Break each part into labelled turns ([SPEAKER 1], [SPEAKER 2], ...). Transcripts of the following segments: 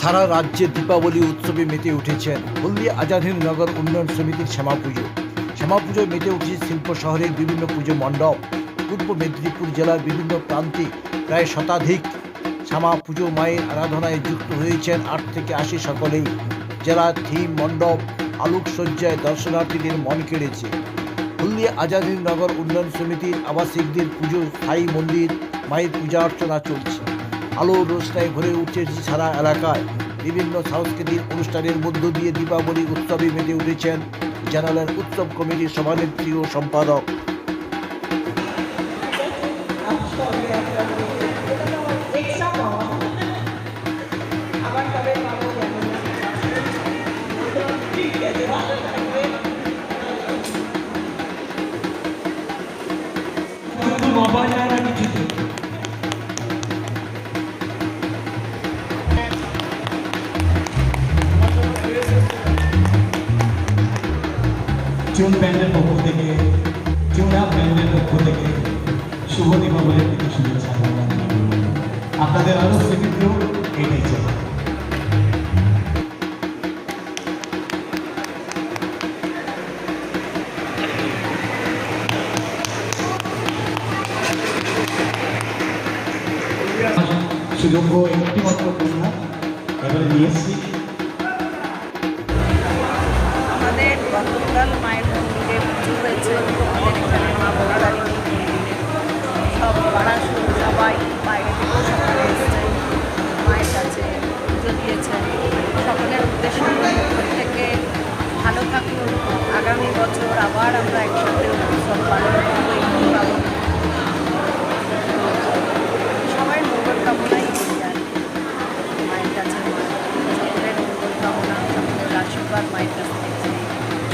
[SPEAKER 1] সারা রাজ্যে দীপাবলি উৎসবে মেতে উঠেছেন হলদিয়া আজাদহিন নগর উন্নয়ন সমিতির শ্যামা পুজো। শ্যামা পুজোয় মেতে উঠেছে শিল্প শহরের বিভিন্ন পুজো মণ্ডপ। পূর্ব মেদিনীপুর জেলার বিভিন্ন প্রান্তে প্রায় শতাধিক শ্যামা পুজো মায়ের আরাধনায় যুক্ত হয়েছেন আট থেকে আশি সকলেই। জেলার থিম মণ্ডপ, আলোকসজ্জায় দর্শনার্থীদের মন কেড়েছে। হলদিয়া আজাদহিন নগর উন্নয়ন সমিতির আবাসিকদের পুজো, স্থায়ী মন্দির, মায়ের পূজা অর্চনা চলছে। আলোর রোশনায় ভরে উঠেছে সারা এলাকায়। বিভিন্ন সাংস্কৃতিক অনুষ্ঠানের মধ্য দিয়ে দীপাবলি উৎসবে মেতে উঠেছেন জেনারেল উৎসব কমিটির সভানেত্রী ও সম্পাদক।
[SPEAKER 2] চুন ব্যান্ডের পক্ষ থেকে চুনা ব্যান্ডের পক্ষ থেকে শুভ দীপাবলির প্রতি শুভেচ্ছা। আপনাদের আরও স্মৃতিতেও এটাই চাই সুযোগ্য একটিমাত্র কন্যা এবারে নিয়ে এসেছি
[SPEAKER 3] গতকাল মায়ের মন্দিরে পুজো হয়েছে আমাদের এখানে মা মন্দিরে সব পাড়া সব- সবাই বাইরে থেকেও সকালে এসেছে মায়ের কাছে পুজো দিয়েছে। সকলের উদ্দেশ্য থেকে ভালো থাকুন। আগামী বছর আবার আমরা একসাথে উৎসব পালন করব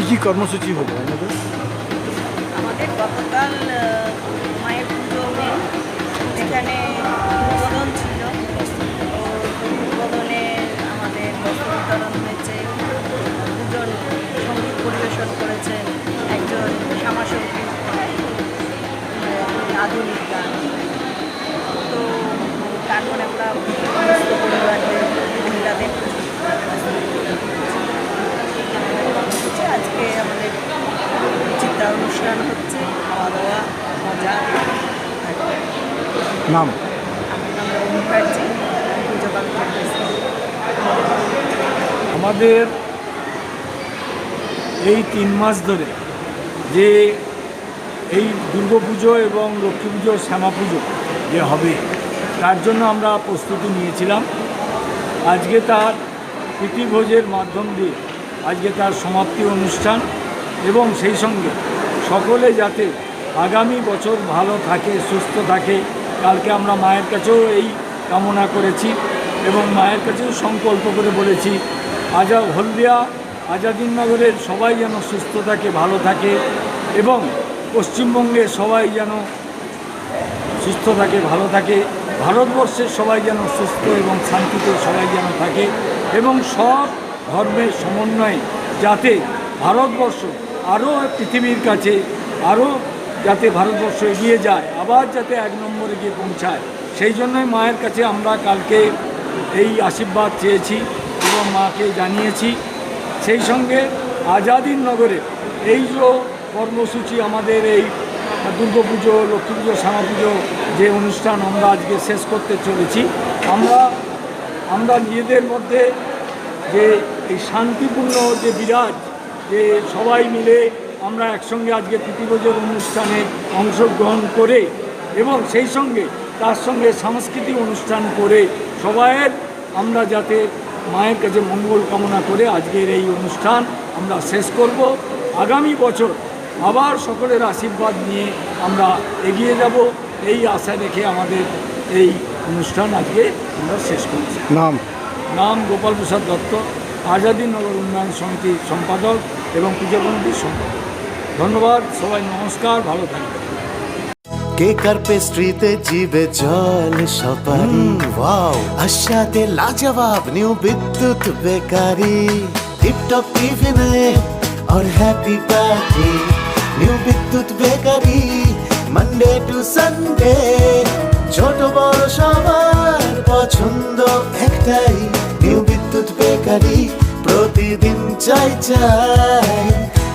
[SPEAKER 3] কি
[SPEAKER 1] কর্মসূচি হবে আমাদের?
[SPEAKER 3] আমাদের গতকাল
[SPEAKER 1] নাম?
[SPEAKER 4] আমাদের এই তিন মাস ধরে যে এই দুর্গাপুজো এবং লক্ষ্মী পুজো, শ্যামা পুজো যে হবে, তার জন্য আমরা প্রস্তুতি নিয়েছিলাম। আজকে তার প্রীতিভোজের মাধ্যম দিয়ে আজকে তার সমাপ্তি অনুষ্ঠান এবং সেই সঙ্গে সকলে যাতে আগামী বছর ভালো থাকে, সুস্থ থাকে কালকে আমরা মায়ের কাছেও এই কামনা করেছি এবং মায়ের কাছেও সংকল্প করে বলেছি, আজা হলদিয়া আজাদিননগরের সবাই যেন সুস্থ থাকে, ভালো থাকে এবং পশ্চিমবঙ্গে সবাই যেন সুস্থ থাকে, ভালো থাকে ভারতবর্ষের সবাই যেন সুস্থ এবং শান্তিতে সবাই যেন থাকে এবং সব ধর্মের সমন্বয়ে যাতে ভারতবর্ষ আরও পৃথিবীর কাছে আরও যাতে ভারতবর্ষ এগিয়ে যায়, আবার যাতে এক নম্বরে গিয়ে পৌঁছায়। সেই জন্যই মায়ের কাছে আমরা কালকে এই আশীর্বাদ চেয়েছি এবং মাকে জানিয়েছি। সেই সঙ্গে আজাদিন নগরে এই যে কর্মসূচি, আমাদের এই দুর্গা পুজো লক্ষ্মী পুজো শ্যামা পুজো যে অনুষ্ঠান আমরা আজকে শেষ করতে চলেছি, আমরা আমরা নিজেদের মধ্যে যে এই শান্তিপূর্ণ যে বিরাজ, যে সবাই মিলে আমরা একসঙ্গে আজকে প্রীতিভোজের অনুষ্ঠানে অংশগ্রহণ করে এবং সেই সঙ্গে তার সঙ্গে সাংস্কৃতিক অনুষ্ঠান করে সবাইয়ের আমরা যাতে মায়ের কাছে মঙ্গল কামনা করে আজকের এই অনুষ্ঠান আমরা শেষ করব। আগামী বছর আবার সকলের আশীর্বাদ নিয়ে আমরা এগিয়ে যাব। এই আশা রেখে আমাদের এই অনুষ্ঠান আজকে আমরা শেষ করছি।
[SPEAKER 1] নাম?
[SPEAKER 4] নাম গোপাল প্রসাদ দত্ত আজাদী নগর উন্নয়ন সমিতির সম্পাদক এবং পুজো কমিটির সম্পাদক। ধন্যবাদ সবাই নমস্কার ভালো থাকবেন
[SPEAKER 5] কেকার পেস্ট্রিতে জিবে জল সপারি ওয়াও আশাতে লাজবাব নিউ বিদ্যুৎ বেকারি টিপটপ টিফিনে और happy party new Bidyut bakery Monday to Sunday ছোট বড় সবার পছন্দ একটাই নিউ বিদ্যুৎ বেকারি প্রতিদিন চাই চাই না না না না না না